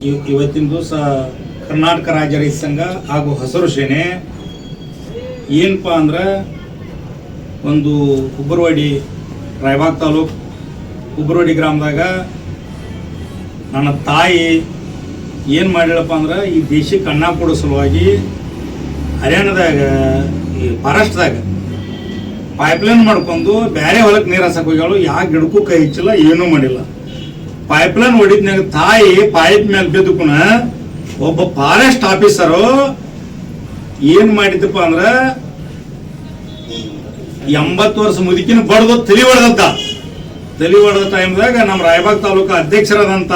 ಇವ್- ಇವತ್ತಿನ ದಿವಸ ಕರ್ನಾಟಕ ರಾಜ್ಯ ರೈತ ಸಂಘ ಹಾಗೂ ಹಸಿರು ಸೇನೆ ಏನಪ್ಪ ಅಂದ್ರೆ ಒಂದು ಹುಬ್ಬರವಾಡಿ ರಾಯಬಾಗ್ ತಾಲೂಕು ಹುಬ್ಬರವಾಡಿ ಗ್ರಾಮದಾಗ ನನ್ನ ತಾಯಿ ಏನು ಮಾಡಿಲ್ಲಪ್ಪ ಅಂದ್ರೆ ಈ ದೇಶಕ್ಕೆ ಅನ್ನ ಕೊಡೋ ಸಲುವಾಗಿ ಹರ್ಯಾಣದಾಗ, ಈ ಮಹಾರಾಷ್ಟ್ರದಾಗ ಪೈಪ್ಲೈನ್ ಮಾಡ್ಕೊಂಡು ಬೇರೆ ಹೊಲಕ್ಕೆ ನೀರು ಹಾಸಕ್ಕೆ ಹೋಗ್ಯಾಳು ಯಾವ ಗಿಡಕ್ಕೂ ಕೈ ಹಚ್ಚಿಲ್ಲ, ಏನೂ ಮಾಡಿಲ್ಲ. ಪೈಪ್ಲೈನ್ ಹೊಡಿದ್ನಾಗ ತಾಯಿ ಪೈಪ್ ಮೇಲೆ ಬಿದ್ದುಕುನ ಒಬ್ಬ ಫಾರೆಸ್ಟ್ ಆಫೀಸರು ಏನ್ ಮಾಡಿದ್ದಪ್ಪ ಅಂದ್ರ ಎಂಬತ್ತು ವರ್ಷ ಮುದುಕಿನ ಬಡ್ದು ತಲಿ ಹೊಡೆದದ್ದ ತಲಿ ಹೊಡೆದ ಟೈಮ್ದಾಗ ನಮ್ಮ ರಾಯಬಾಗ್ ತಾಲೂಕು ಅಧ್ಯಕ್ಷರಾದಂತ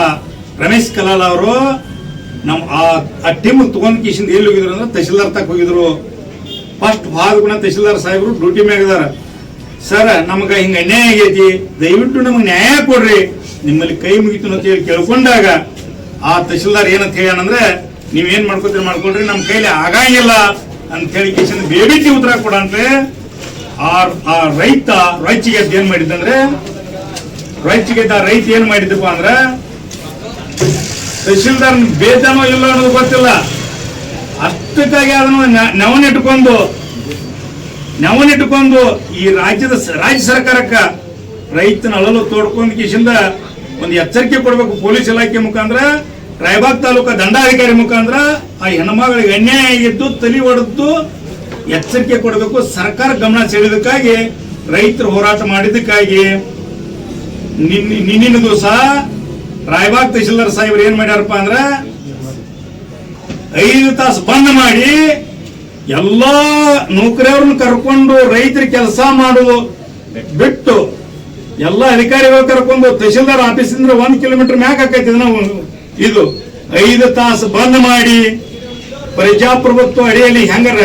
ರಮೇಶ್ ಕಲಾಲ್ ಅವರು ನಮ್ಮ ಆ ಟೀಮ್ ತಗೊಂಡ್ ಕಿಶಿಂದ ಎಲ್ಲಿ ಹೋಗಿದ್ರು ಅಂದ್ರೆ ತಹಶೀಲ್ದಾರ್ ತಕ್ ಹೋಗಿದ್ರು. ಫಸ್ಟ್ ಭಾಗ ತಹಶೀಲ್ದಾರ್ ಸಾಹೇಬರು ಡ್ಯೂಟಿ ಮ್ಯಾಗಿದಾರ ಸರ್, ನಮಗ ಹಿಂಗ ಅನ್ಯಾಯ ಆಗೈತಿ, ದಯವಿಟ್ಟು ನಮಗೆ ನ್ಯಾಯ ಕೊಡ್ರಿ. ನಿಮ್ಮಲ್ಲಿ ಕೈ ಮುಗಿತು ಅಂತ ಹೇಳಿ ಕೇಳ್ಕೊಂಡಾಗ ಆ ತಹಶೀಲ್ದಾರ್ ಏನಂತ ಹೇಳ್ಯಾನಂದ್ರೆ ನೀವ್ ಏನ್ ಮಾಡ್ಕೊತೀರಿ ಮಾಡ್ಕೊಳ್ರಿ ನಮ್ಮ ಕೈಲಿ ಆಗಂಗಿಲ್ಲ ಅಂತ ಹೇಳಿ ಕಿಶನ್ ಬೇಬಿಟಿ ಉತ್ತರ ಕೊಡಂದ್ರೆ ಆ ಆ ರೈತ ರೈಚಿಗೆ ಏನ್ ಮಾಡಿದ್ದಂದ್ರೆ ರೈಚಿಗೆ ರೈತ ಏನ್ ಮಾಡಿದಪ್ಪ ಅಂದ್ರ ತಹಶೀಲ್ದಾರ್ ಬೇತನೋ ಇಲ್ಲ ಅನ್ನೋದು ಗೊತ್ತಿಲ್ಲ. ಅಷ್ಟಕ್ಕಾಗಿ ಅದನ್ನು ನ- ನೆವನಿಟ್ಟುಕೊಂಡು ಈ ರಾಜ್ಯದ ರಾಜ್ಯ ಸರ್ಕಾರಕ್ಕೆ ರೈತನ ಅಳಲು ತೋಡ್ಕೊಂಡ್ ಕಿಶಿಂದ ಒಂದು ಎಚ್ಚರಿಕೆ ಕೊಡಬೇಕು ಪೊಲೀಸ್ ಇಲಾಖೆ ಮುಖಾಂತರ, ರಾಯಬಾಗ್ ತಾಲೂಕಾ ದಂಡಾಧಿಕಾರಿ ಮುಖಾಂತರ, ಆ ಹೆಣ್ಮಗಳಿಗೆ ಅನ್ಯಾಯ ಆಗಿದ್ದು ತಲೆ ಹೊಡೆದು ಎಚ್ಚರಿಕೆ ಕೊಡಬೇಕು, ಸರ್ಕಾರ ಗಮನ ಸೆಳೆದಕ್ಕಾಗಿ ರೈತರು ಹೋರಾಟ ಮಾಡಿದ್ದಕ್ಕಾಗಿ. ನಿನ್ನ ನಿನ್ನಿನ ದಿವಸ ರಾಯಬಾಗ್ ತಹಶೀಲ್ದಾರ್ ಸಾಹೇಬ್ರು ಏನ್ ಮಾಡ್ಯಾರಪ್ಪ ಅಂದ್ರ ಐದು ತಾಸು ಬಂದ್ ಮಾಡಿ ಎಲ್ಲಾ ನೌಕರಿಯವ್ರನ್ನ ಕರ್ಕೊಂಡು ರೈತರ ಕೆಲಸ ಮಾಡುದು ಬಿಟ್ಟು ಎಲ್ಲ ಅಧಿಕಾರಿಗಳು ಕರ್ಕೊಂಡು ತಹಶೀಲ್ದಾರ್ ಆಫೀಸಿಂದ ಒಂದ್ ಕಿಲೋಮೀಟರ್ ಮ್ಯಾಕ್ ಆಕೈತಿ ನಾವು ಇದು ಐದು ತಾಸು ಬಂದ್ ಮಾಡಿ ಪ್ರಜಾಪ್ರಭುತ್ವ ಅಡಿಯಲ್ಲಿ ಹೆಂಗಾರ?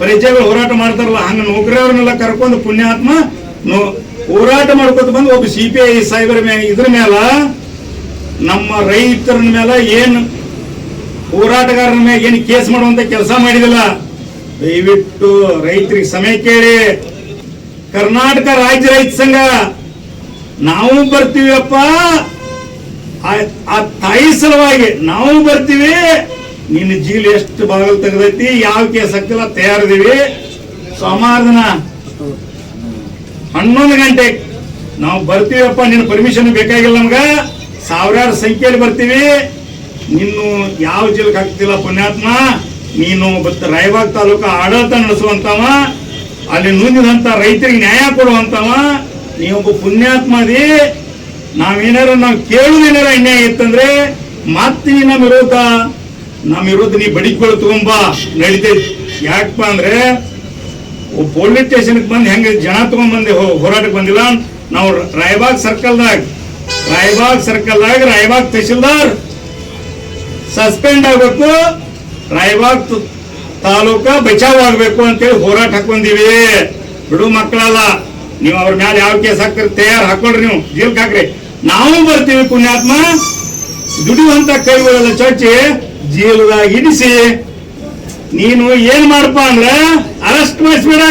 ಪ್ರಜೆಗಳು ಹೋರಾಟ ಮಾಡ್ತಾರಲ್ಲ, ಹಂಗ ನೌಕರಿಯವ್ರನ್ನೆಲ್ಲ ಕರ್ಕೊಂಡು ಪುಣ್ಯಾತ್ಮ ಹೋರಾಟ ಮಾಡ್ಕೊತ ಬಂದು ಒಬ್ಬ ಸಿ ಪಿ ಐ ಸಾಹೇಬರ ಮೇಲೆ ಇದ್ರ ಮೇಲ ನಮ್ಮ ರೈತರ ಮೇಲೆ ಏನು ಹೋರಾಟಗಾರರ ಮೇಲೆ ಏನು ಕೇಸ್ ಮಾಡುವಂತ ಕೆಲಸ ಮಾಡಿದಿಲ್ಲ. ದಯವಿಟ್ಟು ರೈತರಿಗೆ ಸಮಯ ಕೇಳಿ. ಕರ್ನಾಟಕ ರಾಜ್ಯ ರೈತ ಸಂಘ, ನಾವು ಬರ್ತೀವಪ್ಪ. ಆ- ತಾಯಿ ಸಲುವಾಗಿ ನಾವು ಬರ್ತೀವಿ. ನಿನ್ನ ಜೀಲ್ ಎಷ್ಟು ಬಾಗಲ್ ತೆಗೆದೈತಿ, ಯಾವ ಕೇಸ್ ಹಾಕ್ತಿಲ್ಲ ತಯಾರಿದೀವಿ ಸೋಮವಾರ ಹನ್ನೊಂದು ಗಂಟೆ ನಾವು ಬರ್ತೀವಪ್ಪ, ನಿನ್ನ ಪರ್ಮಿಷನ್ ಬೇಕಾಗಿಲ್ಲ ನಮ್ಗ. ಸಾವಿರಾರು ಸಂಖ್ಯೆಯಲ್ಲಿ ಬರ್ತೀವಿ. ನಿನ್ನು ಯಾವ ಜೀಲ್ಗೆ ಹಾಕ್ತಿಲ್ಲ ಪುಣ್ಯಾತ್ಮ. ನೀನು ರಾಯಬಾಗ್ ತಾಲೂಕು ಆಡಳಿತ ನಡೆಸುವಂತವ, ಅಲ್ಲಿ ನುಂದಿದಂತ ರೈತರಿಗೆ ನ್ಯಾಯ ಕೊಡುವಂತವ ನೀವೊಬ್ಬ ಪುಣ್ಯಾತ್ಮ ಅದಿ ನಾವೇನಾರ ನಾವು ಕೇಳುದೇನಾರ ಅನ್ಯಾಯ ಇತ್ತಂದ್ರೆ ಮತ್ತೆ ನಮ್ಮ ವಿರೋಧ ನಮ್ಮ ವಿರೋಧ ನೀ ಬಡಿಕೊಳ್ಳ ತಗೊಂಬ. ನಡೀತೈತಿ. ಯಾಕಪ್ಪ ಅಂದ್ರೆ ಪೊಲೀಸ್ ಸ್ಟೇಷನ್ಗೆ ಬಂದು ಹೆಂಗ ಜನ ತಗೊಂಡ್ ಬಂದೆ ಹೋರಾಟಕ್ಕೆ ಬಂದಿಲ್ಲ. ನಾವು ರಾಯಬಾಗ್ ಸರ್ಕಲ್ದಾಗ ರಾಯಬಾಗ್ ಸರ್ಕಲ್ದಾಗ ರಾಯಬಾಗ್ ತಹಶೀಲ್ದಾರ್, ಸಸ್ಪೆಂಡ್ ಆಗ್ಬೇಕು. ರಾಯಬಾಗ್ ತಾಲೂಕ ಬಚಾವ್ ಆಗ್ಬೇಕು ಅಂತೇಳಿ ಹೋರಾಟ ಹಾಕೊಂಡಿವಿ ಬಿಡು ಮಕ್ಕಳಲ್ಲ, ನೀವು ಅವ್ರ ಮ್ಯಾಲ ಯಾವ ಕೇಸ್ ಹಾಕ್ರಿ ತಯಾರು ಹಾಕೊಳ್ರಿ ನೀವು, ಜೀಲ್ಕ್ ಹಾಕ್ರಿ. ನಾವು ಬರ್ತೀವಿ ಪುಣ್ಯಾತ್ಮ. ದುಡಿಯುವಂತ ಕೈಗಳೆಲ್ಲ ಚೊಚ್ಚಿ ಜೀಲ್ದಾಗ ಇಡಿಸಿ. ನೀನು ಏನ್ ಮಾಡಪ್ಪ ಅಂದ್ರೆ ಅರೆಸ್ಟ್ ಮಾಡಿಸ್ಬೇಡ.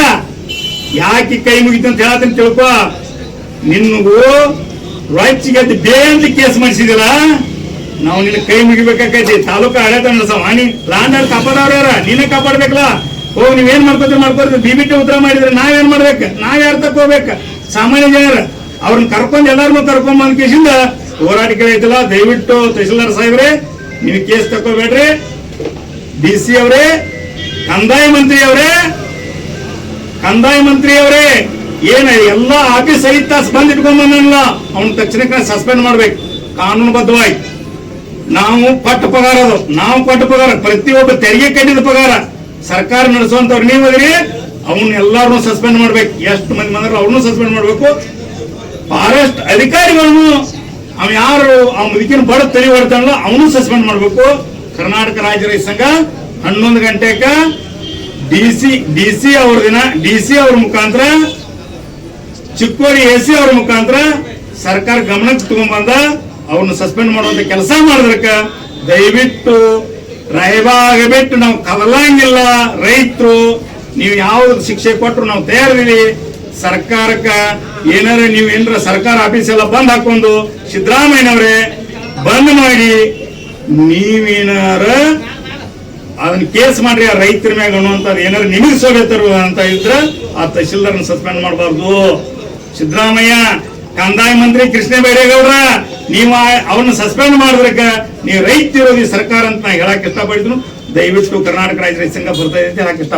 ಯಾಕೆ ಕೈ ಮುಗಿತು ಅಂತ ಹೇಳ್ತೀನಿ ತಿಳ್ಕೊ. ನಿನ್ಗೂ ರೈಟ್ಸಿಗೆ ಬೇಂತ ಕೇಸ್ ಮಾಡಿಸಿದಿಲ್ಲ. ನಾವು ನಿನ್ನ ಕೈ ಮುಗಿಬೇಕಾಕೈತಿ. ತಾಲೂಕು ಆಡಳಿತ ನಡೆಸವ ನೀ ಲಾಂಡ್ ಅಲ್ಲಿ ಕಾಪಾಡವ್ರ ನೀನೇ ಕಾಪಾಡ್ಬೇಕಲ್ಲ? ಹೋಗ್ ನೀವೇನ್ ಮಾಡ್ಕೊತೀರಿ ಬಿ ಬಿಬಿಟಿ ಉತ್ತರ ಮಾಡಿದ್ರೆ ನಾವೇನ್ ಮಾಡ್ಬೇಕು? ನಾವ್ ಯಾರು ತಕೋಬೇಕ ಸಾಮಾನ್ಯ ಜನರ, ಅವ್ರನ್ನ ಕರ್ಕೊಂಡ್ ಎಲ್ಲಾರು ಕರ್ಕೊಂಡ್ ಬಂದ್ ಕೇಸಿಂದ ಹೋರಾಟ ಕೇಳೈತಿಲ್ಲ ದಯವಿಟ್ಟು ತಹಸೀಲ್ದಾರ್ ಸಾಹೇಬ್ರೆ, ನೀವು ಕೇಸ್ ತಕೋಬೇಡ್ರಿ ಡಿ ಸಿ ಅವರೇ, ಕಂದಾಯ ಮಂತ್ರಿ ಅವರೇ, ಕಂದಾಯ ಮಂತ್ರಿ ಅವರೇ, ಏನ ಎಲ್ಲಾ ಆಫೀಸ್ ಸಹಿತ ತಾಸು ಬಂದ್ ಇಟ್ಕೊಂಡ್ ಅವ್ನ ತಕ್ಷಣಕ್ಕೆ ಸಸ್ಪೆಂಡ್ ಮಾಡ್ಬೇಕು. ಕಾನೂನುಬದ್ಧವಾಗಿ. ನಾವು ಕೊಟ್ಟ ಪಗಾರ ಅದು. ನಾವು ಕೊಟ್ಟ ಪಗಾರ. ಪ್ರತಿಯೊಬ್ಬ ತೆರಿಗೆ ಕಟ್ಟಿದ ಪಗಾರ. ಸರ್ಕಾರ ನಡೆಸುವಂತವ್ರು ನೀವು ಅದ್ರಿ ಎಲ್ಲಾರನ್ನೂ ಸಸ್ಪೆಂಡ್ ಮಾಡ್ಬೇಕು. ಎಷ್ಟು ಮಂದಿ ಮಂದ್ರು ಅವ್ರನ್ನೂ ಸಸ್ಪೆಂಡ್ ಮಾಡ್ಬೇಕು. ಫಾರೆಸ್ಟ್ ಅಧಿಕಾರಿಗಳನ್ನು, ಅವ್ ಯಾರು ಅವ್ ಮುದುಕಿನ ಬಡ ತಲೆ ಹೊಡ್ತಾನಲ್ಲ ಅವನು ಸಸ್ಪೆಂಡ್ ಮಾಡ್ಬೇಕು. ಕರ್ನಾಟಕ ರಾಜ್ಯ ರೈತ ಸಂಘ, ಹನ್ನೊಂದು ಗಂಟೆಗ ಡಿ ಸಿ ಡಿ ಅವ್ರ ದಿನ ಡಿ ಸಿ ಅವ್ರ ಮುಖಾಂತರ, ಚಿಕ್ಕೋಡಿ ಎ ಸಿ ಅವ್ರ ಮುಖಾಂತರ ಸರ್ಕಾರ ಗಮನಕ್ಕೆ ತಗೊಂಡ್ಬಂದ ಅವ್ರನ್ನ ಸಸ್ಪೆಂಡ್ ಮಾಡುವಂತ ಕೆಲಸ ಮಾಡಿದ್ರಕ್ಕ, ದಯವಿಟ್ಟು ರೈಬಾಗ ಬಿಟ್ಟು ನಾವು ಕದಲಂಗಿಲ್ಲ ರೈತರು, ನೀವು ಯಾವ್ದು ಶಿಕ್ಷೆ ಕೊಟ್ಟರು ನಾವು ತಯಾರಿದೀವಿ ಸರ್ಕಾರಕ್ಕ ಏನಾರ ನೀವು ಏನಾರ ಸರ್ಕಾರ ಆಫೀಸ್ ಎಲ್ಲ ಬಂದ್ ಹಾಕೊಂಡು ಸಿದ್ದರಾಮಯ್ಯನವರೇ ಬಂದ್ ಮಾಡಿ, ನೀವೇನಾರ ಅದನ್ನ ಕೇಸ್ ಮಾಡ್ರಿ ಆ ರೈತರ ಮ್ಯಾಗ ಅನ್ನುವಂಥದ್ದು ಏನಾರ ನಿಮಗೆ ಸೋಬೇತರು ಅಂತ ಇದ್ರೆ ಆ ತಹಶೀಲ್ದಾರ್ನ ಸಸ್ಪೆಂಡ್ ಮಾಡಬಾರ್ದು. ಸಿದ್ದರಾಮಯ್ಯ ಕಂದಾಯ ಮಂತ್ರಿ ಕೃಷ್ಣ ಬೈರೇಗೌಡ್ರ, ನೀವು ಅವನ್ನ ಸಸ್ಪೆಂಡ್ ಮಾಡಿದ್ರಕ್ಕ ನೀವು ರೈತ ವಿರೋಧಿ ಸರ್ಕಾರ ಅಂತ ನಾ ಹೇಳಕ್ ಇಷ್ಟಪಡ್ತೀನಿ ದಯವಿಟ್ಟು ಕರ್ನಾಟಕ ರಾಜ್ಯ ರೈತ ಸಂಘ ಬರ್ತಾ ಇದೆ ಹೇಳಕ್ ಇಷ್ಟ